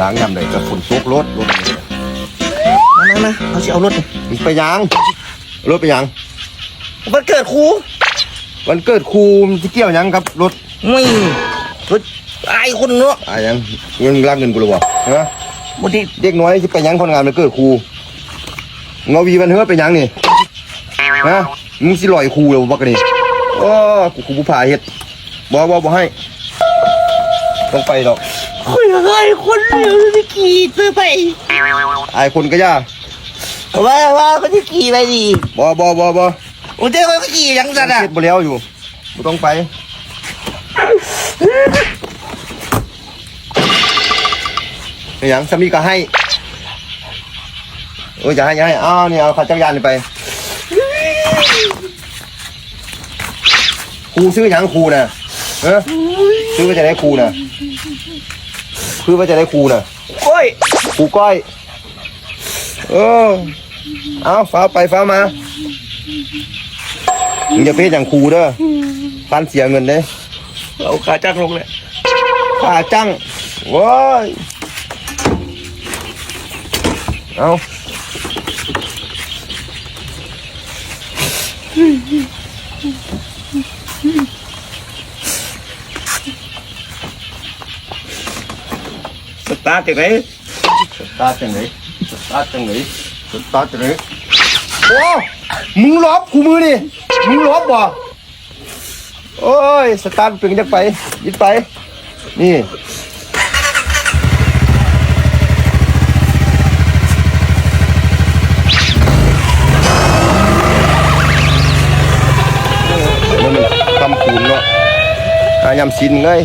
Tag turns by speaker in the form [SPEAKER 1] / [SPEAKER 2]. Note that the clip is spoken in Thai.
[SPEAKER 1] ล้างยำใดกับฝนตกรถรถ
[SPEAKER 2] มามามาเอาสิเอารถนี่
[SPEAKER 1] มันไปยังรถไปยัง
[SPEAKER 2] วันเกิดครู
[SPEAKER 1] วันเกิดครูมันจะเกี่ยวหยังครับรถ
[SPEAKER 2] ไม่รถไอ้คนเนาะ
[SPEAKER 1] อะหยังเงินรักเงินกูหรือเปล่าฮะ
[SPEAKER 2] บางที
[SPEAKER 1] เด็กน้อยจะไปหยังคนงานวันเกิดครูเงาวีมันเฮ้อไปหยังนี่ฮะมึงสิลอยครูเลยบักนี่โอ้กูครูผู้พาเฮ็ดบ่บ่บ่ให้ ต้องไปดอก
[SPEAKER 2] คุยกับใครคนเดียวที่ขี่ซื้อไป
[SPEAKER 1] อายคนก็ย่า
[SPEAKER 2] ว่าว่าก็ที่ขี่ไปดี
[SPEAKER 1] บ่บ่บ่บ่
[SPEAKER 2] โอ้เจ้าก็ขี่ยังสัตว์อะ
[SPEAKER 1] เฮ็ดบ่แล้วอยู่บ่ต้องไปไปหยังสามีก็ให้โอ้ยจะให้จะให้อ้าวนี่เอาขาจักรยานนี่ไปครูซื้อหยังครูน่ะเออซื้อไปจะได้ครูน่ะ ซื้อไปจะได้ครูน่ะ
[SPEAKER 2] โอ้ย
[SPEAKER 1] ครูก้อย เออเอาฟ้าไปฟ้ามามึงจะเพศอย่างครูเด้อพันเสียเงินเด้
[SPEAKER 2] เอาขาจักลงเลย
[SPEAKER 1] ค่าจ้างว้ายเอา
[SPEAKER 2] สตาร์ทจากไหน
[SPEAKER 1] สตาร์ทจังไหนสตาร์ทจังไหนสตาร์ทจังไหนโอ้มึงลบกูมือนี่มึงลบบ่โอ้ยสตาร์ทเป็นจังไปยิดไป นี่มันกำคูนเนาะอายำสินเลย